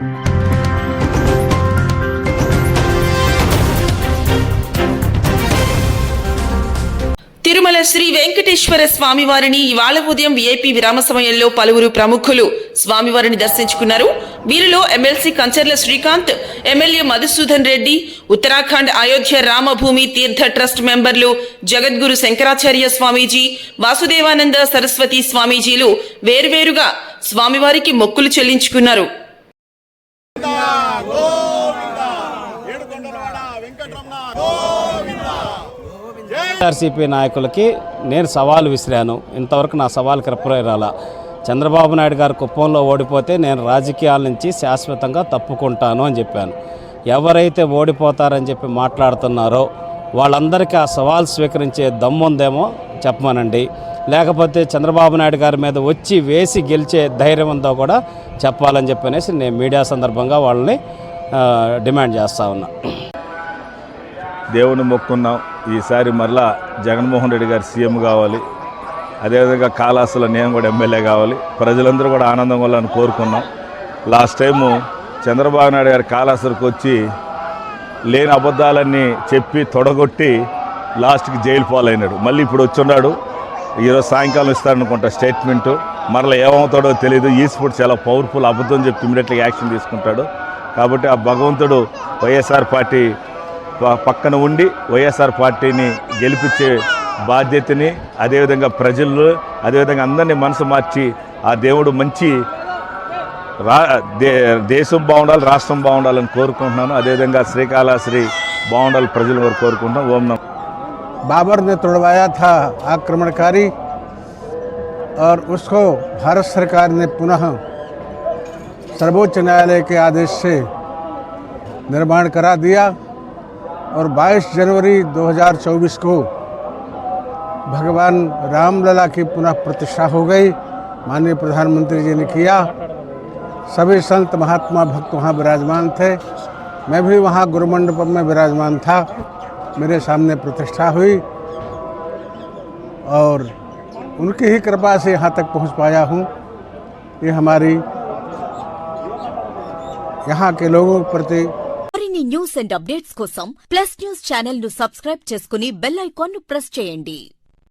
తిరుమల శ్రీ వెంకటేశ్వర స్వామివారిని ఇవాళ ఉదయం విఐపి విరామ సమయంలో పలువురు ప్రముఖులు స్వామివారిని దర్శించుకున్నారు. వీరిలో MLC Kancharla Srikanth MLA Madhusudan Reddy Uttarakhand Ayodhya Ramabhoomi Teertha trust మెంబర్లు జగద్గురు శంకరాచార్య స్వామీజీ వాసుదేవానంద సరస్వతి స్వామీజీలు వేర్వేరుగా స్వామివారికి మొక్కులు చెల్లించుకున్నారు. ఆర్సీపీ నాయకులకి నేను సవాల్ విసిరాను. ఇంతవరకు నా సవాల్కి రిప్లై రాలా. చంద్రబాబు నాయుడు గారు కుప్పంలో ఓడిపోతే నేను రాజకీయాల నుంచి శాశ్వతంగా తప్పుకుంటాను అని చెప్పాను. ఎవరైతే ఓడిపోతారని చెప్పి మాట్లాడుతున్నారో వాళ్ళందరికీ ఆ సవాల్ స్వీకరించే దమ్ముందేమో చెప్పమనండి. లేకపోతే చంద్రబాబు నాయుడు గారి మీద వచ్చి వేసి గెలిచే ధైర్యం ఉందో కూడా చెప్పాలని చెప్పనేసి నేను మీడియా సందర్భంగా వాళ్ళని డిమాండ్ చేస్తూ ఉన్నా. దేవుని మొక్కున్నాం. ఈసారి మరలా జగన్మోహన్ రెడ్డి గారు సీఎం కావాలి. అదేవిధంగా కాలాసులో నేను కూడా ఎమ్మెల్యే కావాలి. ప్రజలందరూ కూడా ఆనందం ఉండాలని కోరుకున్నాం. లాస్ట్ టైము చంద్రబాబు నాయుడు గారు కాళాసరికి వచ్చి లేని అబద్ధాలన్నీ చెప్పి తొడగొట్టి లాస్ట్కి జైలు పాలైనాడు. మళ్ళీ ఇప్పుడు వచ్చున్నాడు. ఈరోజు సాయంకాలం ఇస్తారనుకుంటా స్టేట్మెంటు మరలా ఏమవుతాడో తెలియదు ఈ స్పోర్ట్స్ చాలా పవర్ఫుల్ అబద్ధం చెప్పి ఇమీడియట్గా యాక్షన్ తీసుకుంటాడు. కాబట్టి ఆ భగవంతుడు వైఎస్ఆర్ పార్టీ పక్కన ఉండి వైఎస్ఆర్ పార్టీని గెలిపించే బాధ్యతని అదేవిధంగా ప్రజలు అదేవిధంగా అందరినీ మనసు మార్చి ఆ దేవుడు మంచి రా దే దేశం బాగుండాలి రాష్ట్రం బాగుండాలని కోరుకుంటున్నాను. అదేవిధంగా శ్రీకాళహస్త్రి బాగుండాలి ప్రజలు వారు కోరుకుంటున్నాం. ఓం నమ. बाबर ने तोड़वाया था आक्रमणकारी और उसको भारत सरकार ने पुनः सर्वोच्च न्यायालय के आदेश से निर्माण करा दिया और 22 जनवरी 2024 को भगवान रामलला की पुनः प्रतिष्ठा हो गई। माननीय प्रधानमंत्री जी ने किया। सभी संत महात्मा भक्त वहाँ विराजमान थे। मैं भी वहाँ गुरुमंडप में विराजमान था। मेरे सामने प्रतिष्ठा हुई और उनकी ही कृपा से यहाँ तक पहुँच पाया हूँ ये हमारी यहाँ के लोगों के प्रति మరిన్ని న్యూస్ అండ్ అప్డేట్స్ కోసం ప్లస్ న్యూస్ ఛానల్ ను సబ్స్క్రైబ్ చేసుకుని బెల్ ఐకాన్ ను ప్రెస్ చేయండి